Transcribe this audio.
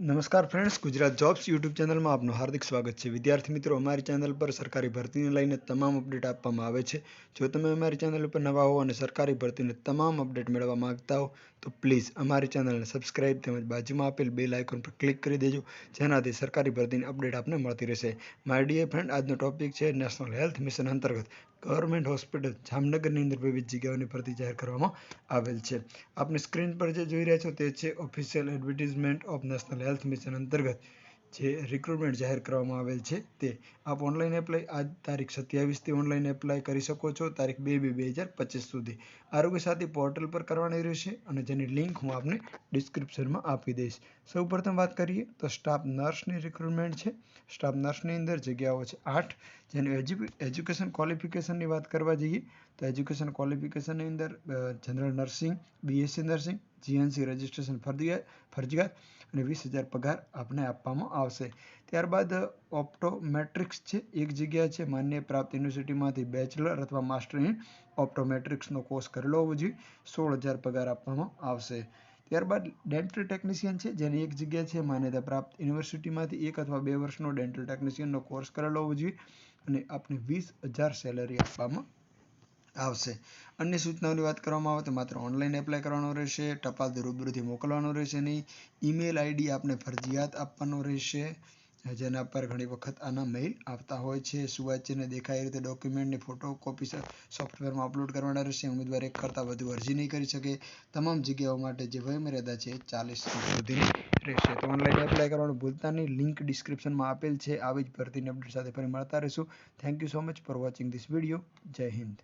નમસ્કાર friends Gujarat jobs YouTube ચેનલમાં આપનું હાર્દિક સ્વાગત છે. વિદ્યાર્થી મિત્રો, અમારી ચેનલ પર સરકારી ભરતીને લઈને તમામ અપડેટ આપવામાં આવે છે. જો તમે અમારી ચેનલ ઉપર નવા હો અને સરકારી ભરતીને તમામ અપડેટ મેળવવા માગતા હો, તો પ્લીઝ અમારી ચેનલને સબસ્ક્રાઇબ તેમજ બાજુમાં આપેલ બેલ આઇકોન પર ક્લિક કરી દેજો, જેનાથી સરકારી ભરતીની અપડેટ આપને મળતી રહેશે. માય ડીએ ફ્રેન્ડ આજનો ટોપિક છે નેશનલ હેલ્થ મિશન અંતર્ગત. ગવર્મેન્ટ હોસ્પિટલ જામનગરની અંદર વિવિધ જગ્યાઓની ભરતી જાહેર કરવામાં આવેલ છે. આપની સ્ક્રીન પર જે જોઈ રહ્યા છો તે છે official advertisement of national health mission અંતર્ગત જે રિક્રુટમેન્ટ જાહેર કરવામાં આવેલ છે તે આપ ઓનલાઈન એપ્લાય આજ તારીખ સત્યાવીસથી ઓનલાઈન એપ્લાય કરી શકો છો, તારીખ બે બે બે હજાર પચીસ સુધી. આરોગ્ય સાથી પોર્ટલ પર કરવાની રહેશે અને જેની લિંક હું આપને ડિસ્ક્રિપ્શનમાં આપી દઈશ. સૌ પ્રથમ વાત કરીએ તો સ્ટાફ નર્સની રિક્રુટમેન્ટ છે. સ્ટાફ નર્સની અંદર જગ્યાઓ છે આઠ. જેનું એજ્યુકેશન ક્વોલિફિકેશનની વાત કરવા જઈએ તો એજ્યુકેશન ક્વોલિફિકેશનની અંદર general nursing BSc nursing GNC registration ફરજિયાત ફરજિયાત અને વીસ હજાર પગાર આપને આપવામાં આવશે. ત્યારબાદ, ઓપ્ટોમેટ્રિક્સ છે, એક જગ્યા છે, માન્ય પ્રાપ્ત યુનિવર્સિટીમાંથી બેચલર અથવા માસ્ટર ઇન ઓપ્ટોમેટ્રિક્સનો કોર્સ કરેલો હોવો જોઈએ. સોળ હજાર પગાર આપવામાં આવશે. ત્યારબાદ, ડેન્ટલ ટેકનિશિયન છે, જેની એક જગ્યા છે, માન્યતા પ્રાપ્ત યુનિવર્સિટીમાંથી એક અથવા બે વર્ષનો ડેન્ટલ ટેકનિશિયનનો કોર્સ કરેલો હોવો જોઈએ અને આપને વીસ હજાર સેલરી આપવામાં આવશે. અન્ય સૂચનાઓની વાત કરવામાં આવે તો માત્ર ઓનલાઈન એપ્લાય કરવાનો રહેશે, ટપાલ રૂબરૂથી મોકલવાનો રહેશે નહીં. ઈમેલ આઈડી આપને ફરજિયાત આપવાનો રહેશે, જેના પર ઘણી વખત આના મેઇલ આવતા હોય છે. સુવાચ્યને દેખાય રીતે ડોક્યુમેન્ટની ફોટો કોપી સોફ્ટવેરમાં અપલોડ કરવાના રહેશે. ઉમેદવાર એક કરતાં વધુ અરજી નહીં કરી શકે. તમામ જગ્યાઓ માટે જે વયમર્યાદા છે ચાલીસ સુધીની રહેશે. તો ઓનલાઈન એપ્લાય કરવાનું ભૂલતા નહીં. લિંક ડિસ્ક્રિપ્શનમાં આપેલ છે. આવી જ ભરતીની અપડેટ સાથે ફરી મળતા રહીશું. Thank you so much for watching this video જય હિન્દ.